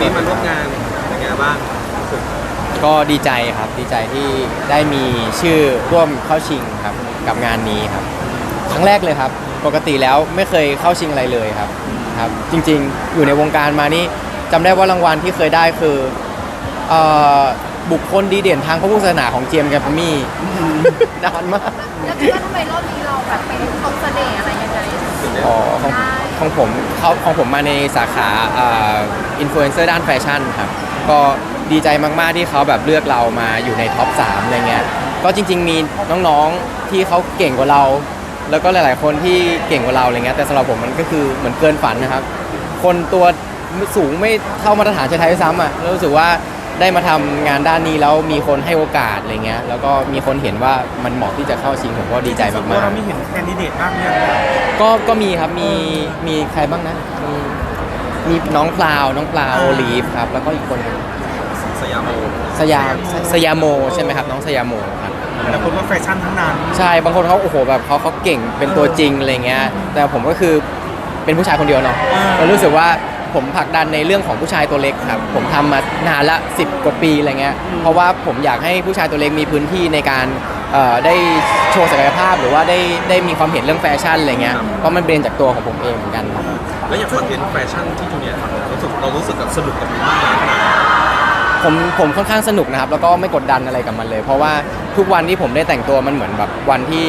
นี้มาร่วมงานเป็นไงบ้างก็ดีใจครับดีใจที่ได้มีชื่อร่วมเข้าชิงครับกับงานนี้ครับ ครั้งแรกเลยครับ ปกติแล้วไม่เคยเข้าชิงอะไรเลยครับครับ จริงๆ อยู่ในวงการมานี่จำได้ว่ารางวัลที่เคยได้คือเอ่อบุคคลดีเด่นทางพระพุทธศาสนาของเจมส์แกรมมี่นานมาก แล้วคิดว่าทำไมรอบนี้เราแบบไปตรงเสน่ห์อะไรยังไง อ๋อของของผมเขาของผมมาในสาขาอิ นฟลูเอนเซอร์ด้านแฟชั่นครับก็ดีใจมากๆที่เขาแบบเลือกเรามาอยู่ในท็อป3อะไรเงี้ยก็จริง ๆ มีน้องๆที่เขาเก่งกว่าเรา แล้วก็หลาย ๆ คนที่เก่งกว่าเราอะไรเงี้ยแต่สำหรับผมมันก็คือเหมือนเกินฝันนะครับ คนตัวสูงไม่เท่ามาตรฐานชายไทยด้วยซ้ำอะแล้วรู้สึกว่าได้มาทำงานด้านนี้แล้วมีคนให้โอกาสอะไรเงี้ยแล้วก็มีคนเห็นว่ามันเหมาะที่จะเข้าชิงผมก็ดีใจส่วนมากตัวเรามีเห็นแคนดิเดตบ้างเนี่ยๆก็ก็มีครับมีมีใครบ้างนะมี มีน้องพลาวน้องพลาวโอลีฟครับแล้วก็อีกคนหนึ่งสยามโมสยามสยามโมใช่ไหมครับน้องสยามโมครับ แต่คนว่าแฟชั่นทั้งนั้น ใช่บางคนเขาโอ้โหแบบเขาเขาเก่งเป็นตัวจริงอะไรเงี้ยแต่ผมก็คือเป็นผู้ชายคนเดียวเนาะอ่าเรารู้สึกว่าผมผลักดันในเรื่องของผู้ชายตัวเล็กครับผมทำมานานละ 10 กว่าปีอะไรเงี้ยเพราะว่าผมอยากให้ผู้ชายตัวเล็กมีพื้นที่ในการเอ่อได้โชว์ศักยภาพหรือว่าได้ได้มีความเห็นเรื่องแฟชั่นอะไรเงี้ยเพราะมันเป็นจากตัวของผมเองเหมือนกันครับ แล้วอย่างคอนเทนต์แฟชั่นที่จูเนียร์ทำเนี่ยรู้สึกเรารู้สึกกับสนุกกับมันมากขนาดไหน ผมผมค่อนข้างสนุกนะครับ แล้วก็ไม่กดดันอะไรกับมันเลย เพราะว่าทุกวันที่ผมได้แต่งตัวมันเหมือนแบบวันที่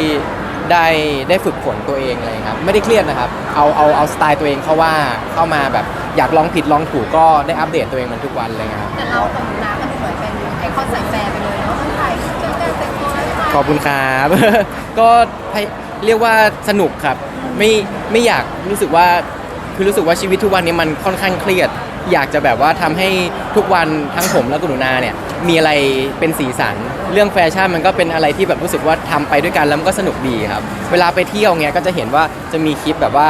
ได้ได้ฝึกฝนตัวเองอะไรอย่างเลยครับไม่ได้เครียดนะครับ เอาเอาเอาสไตล์ตัวเองเข้าว่าเข้ามาแบบอยากลองผิดลองถูกก็ได้อัปเดตตัวเองมันทุกวันเลยครับแต่เรากับน้าก็ดูเหมือนเป็นไอคอนสายแฟร์ไปเลยเนาะต้องถ่ายเจอกันแต่งตัวให้ถ่ายขอบคุณครับ ก็ให้เรียกว่าสนุกครับ ไม่ไม่อยากรู้สึกว่า คือรู้สึกว่าชีวิตทุกวันนี้มันค่อนข้างเครียด อยากจะแบบว่าทำให้ทุกวันทั้งผมและคุณหนูนาเนี่ยมีอะไรเป็นสีสัน เรื่องแฟชั่นมันก็เป็นอะไรที่แบบรู้สึกว่าทำไปด้วยกันแล้วมันก็สนุกดีครับ เวลาไปเที่ยวเงี้ยก็จะเห็นว่าจะมีคลิปแบบว่า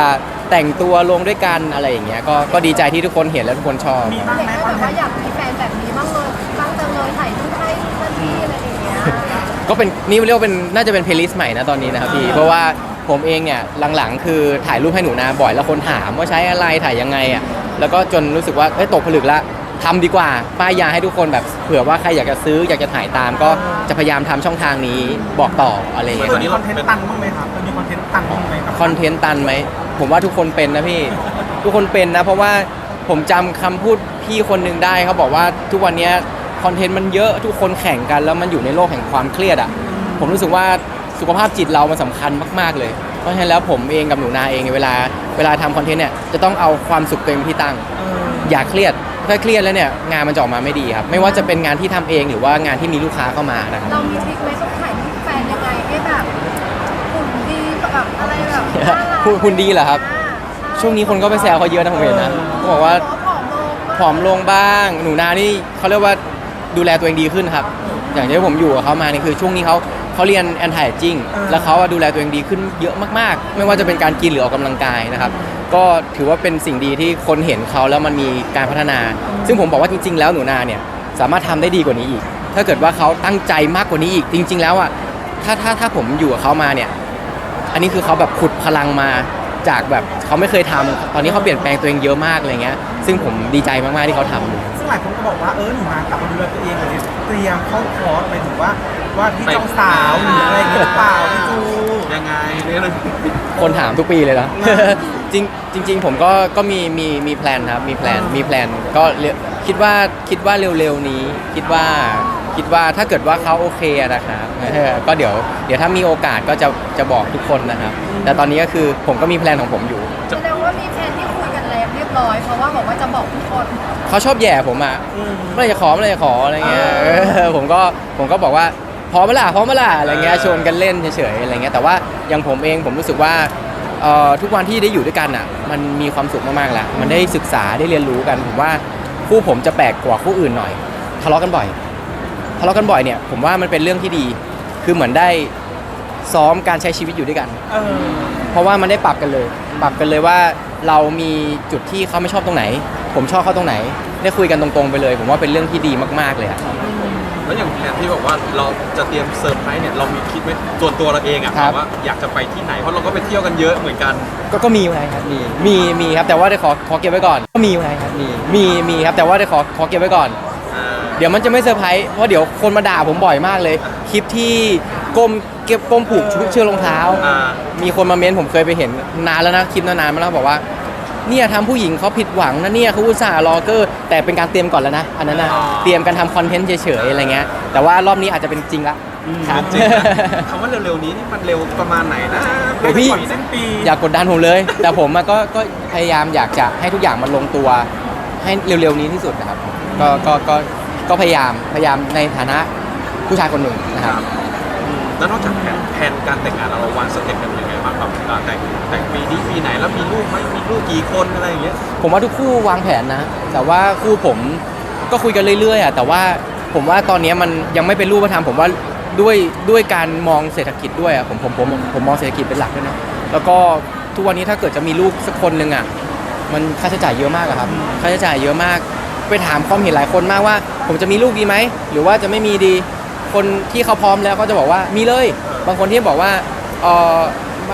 แต่งตัวลงด้วยกันอะไรอย่างเงี้ยก็ก็ดีใจที่ทุกคนเห็นและทุกคนชอบมีบ้างเด็กไหมก็คแบอนบเทว่านต์อยากมีแฟนแบบนี้บ้างเลยบ้างจังเลยถ่ายรูปให้เพื่อนพี่อะไรอย่างเงี้ยก็เป็นนี่เรียกว่าเป็นน่าจะเป็นเพลย์ลิสต์ใหม่นะตอนนี้นะครับพี่เพราะว่า ผมเองเนี่ยหลังๆ คือถ่ายรูปให้หนูนาบ่อยแล้วคนถามว่าใช้อะไรถ่ายยังไงอะแล้วก็จนรู้สึกว่าเอ้ยตกผลึกละทำดีกว่าป้ายยาให้ทุกคนแบบเผื่อว่าใครอยากจะซื้ออยากจะถ่ายตาม ก็จะพยายามทำช่องทางนี้บอกต่ออะไรอย่างเงี้ยตคอรันบนี้คอนเทนต์ตันบ้างไหมครับตอนนี้คอนเทนต์ตันบ้างไหมครับคอนเทนต์ตันไหม ผมว่าทุกคนเป็นนะพี่ ทุกคนเป็นนะ เพราะว่าผมจำคำพูดพี่คนหนึ่งได้เขาบอกว่าทุกวันเนี้ยคอนเทนต์มันเยอะทุกคนแข่งกันแล้วมันอยู่ในโลกแห่งความเครียดอะผมรู้สึกว่า สุขภาพจิตเรามันสำคัญมาก ๆ เลย เพราะฉะนั้นแล้วผมเองกับหนูนาเองเวลาเวลาทำคอนเทนต์เนี่ยจะต้องเอาความสุขตัวเองเป็นที่ตั้งเอออย่าเครียด ถ้าเครียดแล้วเนี่ยงานมันจะออกมาไม่ดีครับ ไม่ว่าจะเป็นงานที่ทำเองหรือว่างานที่มีลูกค้าเข้ามานะครับ เรามีทริคไหมต้องถ่ายรูปแฟนยังไงให้แบบหุ่นดีแบบอะไรแบบน่ารักหุ่นหุ่นดีเหรอครับ อ่าใช่วงนี้คนก็ไปแซวเขาเยอะนะผมเห็นนะเขาบอกว่าผอมลงบ้างผอมลงบ้าง หนูนานี่เขาเรียกว่าดูแลตัวเองดีขึ้นครับ อย่างที่ผมอยู่กับเขามานี่คือช่วงนี้เขา เขาเรียนแอนตี้ g จิ้งแล้วเขาอะดูแลตัวเองดีขึ้นเยอะมากๆ ไม่ว่าจะเป็นการกินหรือออกกำลังกายนะครับ ก็ถือว่าเป็นสิ่งดีที่คนเห็นเขาแล้วมันมีการพัฒนา ซึ่งผมบอกว่าจริง ๆ แล้วหนูนาเนี่ยสามารถทำได้ดีกว่านี้อีก ถ้าเกิดว่าเขาตั้งใจมากกว่านี้อีก จริง ๆ แล้วอะถ้าถ้าถ้าผมอยู่กับเขามาเนี่ย อันนี้คือเขาแบบขุดพลังมาจากแบบเขาไม่เคยทำตอนนี้เขาเปลี่ยนแปลงตัวเองเยอะมากอะไรเงี้ย ซึ่งผมดีใจมาก ๆ ที่เขาทำซึ่งหลายคนก็บอกว่าเออหนูมากลับมาดูแลตัวเองเลยเนี่ยเตรียมเข้าคอร์สไปถึงว่า ว่าที่เจ้าสาวหรืออะไรอย่างเงี้ยหรือเปล่าพี่จูยังไงเนี่ยเลยคนถามทุกปีเลยนะ จริงจริง ๆ ผมก็ก็มีมีมีแพลนครับมีแพลนมีแพลนก็เร็วคิดว่าคิดว่าเร็วๆนี้ คิดว่าคิดว่าถ้าเกิดว่าเขาโอเคอะนะครับเออก็เดี๋ยวเดี๋ยวถ้ามีโอกาสก็จะจะบอกทุกคนนะครับ แต่ตอนนี้ก็คือผมก็มีแพลนของผมอยู่แสดงว่ามีแฟนที่คุยกันแล้วเรียบร้อยเพราะว่าบอกว่าจะบอกทุกคนเขาชอบแย่ผมอะอืมเมื่อไหรจะขอเมื่อไหรจะขออะไรเงี้ยเออผมก็ผมก็บอกว่า พร้อมเมื่อไหร่พร้อมเมื่อไหร่อะไรเงี้ยชวนกันเล่นเฉยๆอะไรเงี้ยแต่ว่าอย่างผมเองผมรู้สึกว่าเอ่อทุกวันที่ได้อยู่ด้วยกันอะมันมีความสุขมากๆแหละมันได้ศึกษาได้เรียนรู้กันผมว่าคู่ผมจะแปลกกว่าคู่อื่นหน่อย ทะเลาะกันบ่อย ทะเลาะกันบ่อยเนี่ยผมว่ามันเป็นเรื่องที่ดี คือเหมือนได้ซ้อมการใช้ชีวิตอยู่ด้วยกัน เออเพราะว่ามันได้ปรับกันเลย ปรับกันเลยว่าเรามีจุดที่เขาไม่ชอบตรงไหน ผมชอบเขาตรงไหน ได้คุยกันตรงๆไปเลย ผมว่าเป็นเรื่องที่ดีมากๆเลยอะแแล้วอย่างแผนที่บอกว่าเราจะเตรียมเซอร์ไพรส์เนี่ยเรามีคิดไว้ส่วนตัวเราเองอะครับ ว่าอยากจะไปที่ไหนเพราะเราก็ไปเที่ยวกันเยอะเหมือนกัน ก็ก็มีไว้ครับมีมีมีครับแต่ว่าเดี๋ยวขอขอเก็บไว้ก่อนก็มีไว้ครับมีมีมีครับแต่ว่าเดี๋ยวขอขอเก็บไว้ก่อน อ่า เดี๋ยวมันจะไม่เซอร์ไพรส์เพราะเดี๋ยวคนมาด่าผมบ่อยมากเลย คลิปที่ก้มเก็บก้มผูกชุดเชือกรองเท้า อ่า มีคนมาเม้นผมเคยไปเห็นนานแล้วนะคลิปนานๆมาแล้วบอกว่า เนี่ยทำผู้หญิงเขาผิดหวังนะเนี่ยเขาอุตส่าห์รอเกอร์แต่เป็นการเตรียมก่อนแล้วนะอันนั้นนะอ๋อเตรียมกันทำคอนเทนต์เฉยๆอะไรเงี้ยแต่ว่ารอบนี้อาจจะเป็นจริงละครับจริงๆนะคำว่าเร็วๆนี้นี่มันเร็วประมาณไหนนะโอ้พี่ก่อนสิ้นปีอย่ากกดดันผมเลย แต่ผมอะก็ก็พยายามอยากจะให้ทุกอย่างมันลงตัว ให้เร็วๆนี้ที่สุดนะครับ ก็ก็ก็ก็พยายามพยายามในฐานะผู้ชายคนหนึ่งนะครับแล้วนอกจากแผนแผนการแต่งงานเราวางสเต็ปกันยังไงบ้างแบบอ่าแต่ง แต่งปีนี้ปีไหนแล้วมีลูกไหมมีลูกกี่คนอะไรอย่างเงี้ยผมว่าทุกคู่วางแผนนะ แต่ว่าคู่ผมก็คุยกันเรื่อยๆอะแต่ว่าผมว่าตอนนี้มันยังไม่เป็นรูปธรรมผมว่าด้วยด้วยการมองเศรษฐกิจด้วยอะผมผมผมผมมองเศรษฐกิจเป็นหลักด้วยนะแล้วก็ทุกวันนี้ถ้าเกิดจะมีลูกสักคนหนึ่งอะมันค่าใช้จ่ายเยอะมากอะครับค่าใช้จ่ายเยอะมาก ไปถามความเห็นหลายคนมากว่า ผมจะมีลูกดีไหมหรือว่าจะไม่มีดี คนที่เขาพร้อมแล้วก็จะบอกว่ามีเลย บางคนที่บอกว่าเออ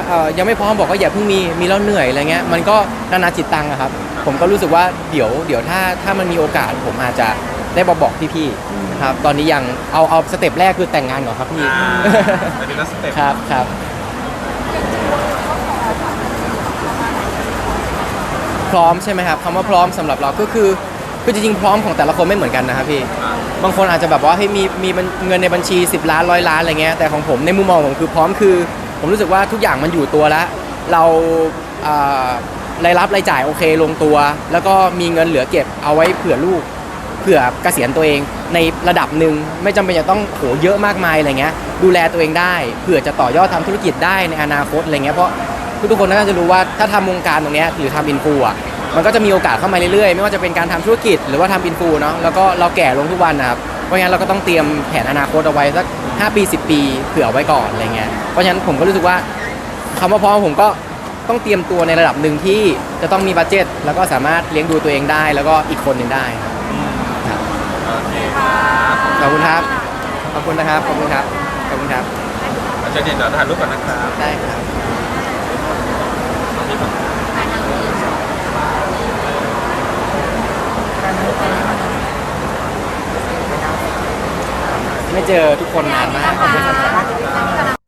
เอ่อยังไม่พร้อมบอกว่าอย่าเพิ่งมีมีแล้วเหนื่อยอะไรเงี้ยมันก็นานาจิตตังอะครับ ผมก็รู้สึกว่าเดี๋ยวเดี๋ยวถ้าถ้ามันมีโอกาสผมอาจจะได้บอกบอกพี่ๆนะครับตอนนี้ยังเอาเอาสเต็ปแรกคือแต่งงานก่อนครับพี่อ่าอันนี้ก็สเต็ปครับครับพร้อมใช่ไหมครับคำว่าพร้อมสำหรับเราก็คือคือจริงๆพร้อมของแต่ละคนไม่เหมือนกันนะครับพี่อ่าบางคนอาจจะแบบว่าให้ยมีมีเงินในบัญชี 10 ล้านร้อยล้านอะไรเงี้ยแต่ของผมในมุมมองผมคือพร้อมคือ ผมรู้สึกว่าทุกอย่างมันอยู่ตัวแล้ว เรารายรับรายจ่ายโอเคลงตัว แล้วก็มีเงินเหลือเก็บเอาไว้เผื่อลูกเผื่อเกษียณตัวเองในระดับหนึ่งไม่จำเป็นจะต้องโหเยอะมากมายอะไรเงี้ย ดูแลตัวเองได้เผื่อจะต่อยอดทำธุรกิจได้ในอนาคตอะไรเงี้ยเพราะทุกๆคนน่าจะรู้ว่าถ้าทำวงการตรงนี้หรือทำอินฟูอะมันก็จะมีโอกาสเข้ามาเรื่อยๆ ไม่ว่าจะเป็นการทำธุรกิจหรือว่าทำอินฟูเนาะแล้วก็เราแก่ลงทุกวันนะครับเพราะงั้นเราก็ต้องเตรียมแผนอนาคตเอาไว้สัก 5 ปี 10 ปีเผื่อไว้ก่อนอะไรเงี้ยเพราะฉะนั้นผมก็รู้สึกว่าคำว่าพร้อมผมก็ต้องเตรียมตัวในระดับหนึ่งที่จะต้องมีบัตเจ็ตแล้วก็สามารถเลี้ยงดูตัวเองได้ แล้วก็อีกคนหนึ่งได้ครับโอเคขอบคุณครับ ขอบคุณนะครับ ขอบคุณครับ ขอบคุณครับอาจารย์เดี๋ยวถ่ายรูปก่อนนะครับ ได้ครับ ไม่เจอทุกคนนานมากขอบคุณครั